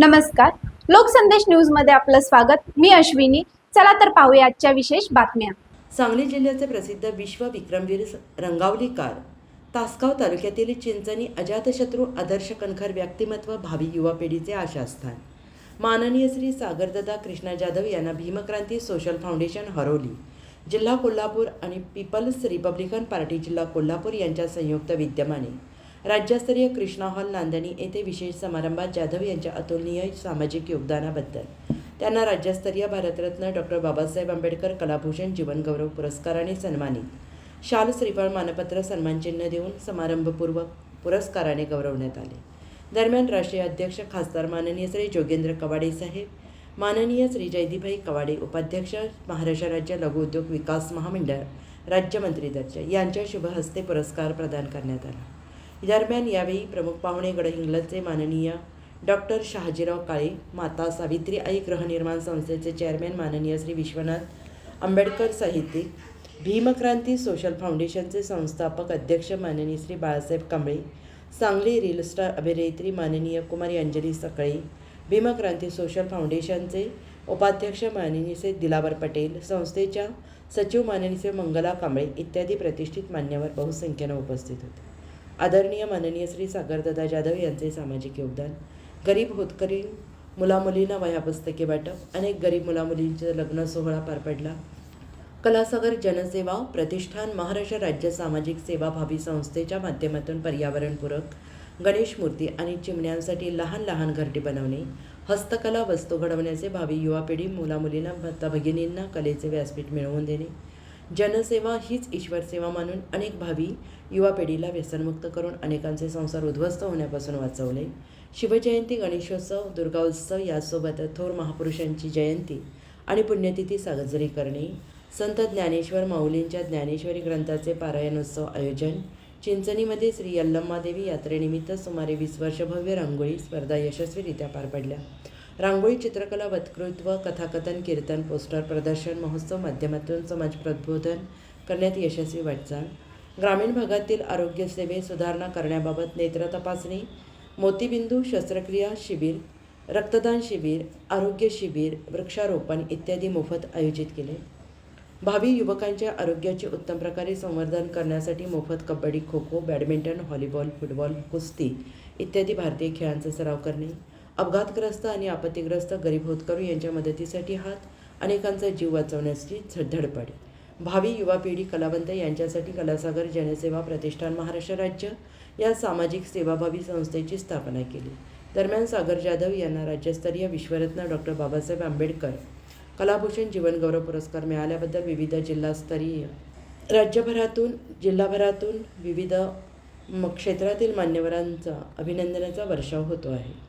नमस्कार. लोकसंदेश न्यूजमध्ये आपलं स्वागत. मी अश्विनी. चला तर पाहूया आजच्या विशेष बातम्या. सांगली जिल्ह्याचे प्रसिद्ध विश्व विक्रमवीर रंगावलीकार तासगाव तालुक्यातील चिंचणी अजातशत्रू आदर्श कणखर व्यक्तिमत्व भावी युवा पिढीचे आशास्थान. माननीय श्री सागरदादा कृष्णा जाधव यांना भीमक्रांती सोशल फाउंडेशन हरवली. जिल्हा कोल्हापूर आणि पीपल्स रिपब्लिकन पार्टी जिल्हा कोल्हापूर यांच्या संयुक्त विद्यमाने राज्यस्तरीय कृष्णा हॉल नांदणी येथे विशेष समारंभात जाधव यांच्या अतुलनीय सामाजिक योगदानाबद्दल. त्यांना राज्यस्तरीय भारतरत्न डॉक्टर बाबासाहेब आंबेडकर कलाभूषण जीवनगौरव पुरस्काराने सन्मानित. शाल श्रीफळ मानपत्र सन्मानचिन्ह देऊन समारंभपूर्वक पुरस्काराने गौरवण्यात आले. दरम्यान राष्ट्रीय अध्यक्ष खासदार माननीय श्री जोगेंद्र कवाडे साहेब माननीय श्री जयदीभाई कवाडे उपाध्यक्ष महाराष्ट्र राज्य लघुउद्योग विकास महामंडळ राज्यमंत्री दर्जा यांच्या शुभहस्ते पुरस्कार प्रदान करण्यात आला. दरम्यान यावेळी प्रमुख पाहुणे गडहिंग्लजचे माननीय डॉक्टर शहाजीराव काळे माता सावित्री आई गृहनिर्माण संस्थेचे चेअरमॅन माननीय श्री विश्वनाथ आंबेडकर साहित्यिक भीमक्रांती सोशल फाउंडेशनचे संस्थापक अध्यक्ष माननीय श्री बाळासाहेब कांबळे सांगली रील स्टार अभिनेत्री माननीय कुमारी अंजली सकळे भीमक्रांती सोशल फाउंडेशनचे उपाध्यक्ष माननीय श्री दिलावर पटेल संस्थेच्या सचिव माननीय श्री मंगला कांबळे इत्यादी प्रतिष्ठित मान्यवर बहुसंख्येनं उपस्थित होते. आदरणीय माननीय श्री सागरदादा जाधव यांचे सामाजिक योगदान. गरीब होतकरी मुलामुलींना वह्या पुस्तके वाटप. अनेक गरीब मुलामुलींचा लग्न सोहळा पार पडला. कलासागर जनसेवा प्रतिष्ठान महाराष्ट्र राज्य सामाजिक सेवा भावी संस्थेच्या माध्यमातून पर्यावरणपूरक गणेश मूर्ती आणि चिमण्यांसाठी लहान लहान घरटी बनवणे हस्तकला वस्तू घडवण्याचे भावी युवा पिढी मुलामुलींना भत्ता भगिनींना कलेचे व्यासपीठ मिळवून देणे जनसेवा हीच ईश्वरसेवा मानून अनेक भावी युवा पिढीला व्यसनमुक्त करून अनेकांचे संसार उद्ध्वस्त होण्यापासून वाचवले. शिवजयंती गणेशोत्सव दुर्गाउत्सव यासोबत थोर महापुरुषांची जयंती आणि पुण्यतिथी साजरी करणे. संत ज्ञानेश्वर माऊलींच्या ज्ञानेश्वरी ग्रंथाचे पारायणोत्सव आयोजन. चिंचणीमध्ये श्री यल्लम्मादेवी यात्रेनिमित्त सुमारे वीस वर्ष भव्य रांगोळी स्पर्धा यशस्वीरित्या पार पडल्या. रांगोळी चित्रकला वक्तृत्व कथाकथन कीर्तन पोस्टर प्रदर्शन महोत्सव माध्यमातून समाज प्रबोधन करण्यात यशस्वी वाटचाल. ग्रामीण भागातील आरोग्यसेवेत सुधारणा करण्याबाबत नेत्र तपासणी मोतीबिंदू शस्त्रक्रिया शिबिर रक्तदान शिबिर आरोग्य शिबिर वृक्षारोपण इत्यादी मोफत आयोजित केले. भावी युवकांच्या आरोग्याचे उत्तम प्रकारे संवर्धन करण्यासाठी मोफत kabaddi kho kho badminton volleyball football कुस्ती इत्यादी भारतीय खेळांचा सराव करणे. अपघातग्रस्त आणि आपत्तीग्रस्त गरीब होतकरू यांच्या मदतीसाठी हात अनेकांचा जीव वाचवण्याची झडधडपड धडपड. भावी युवा पिढी कलावंत यांच्यासाठी कलासागर जनसेवा प्रतिष्ठान महाराष्ट्र राज्य या सामाजिक सेवाभावी संस्थेची स्थापना केली. दरम्यान सागर जाधव यांना राज्यस्तरीय विश्वरत्न डॉक्टर बाबासाहेब आंबेडकर कलाभूषण जीवनगौरव पुरस्कार मिळाल्याबद्दल विविध जिल्हास्तरीय राज्यभरातून जिल्हाभरातून विविध म- क्षेत्रातील मान्यवरांचा अभिनंदनाचा वर्षाव होतो आहे.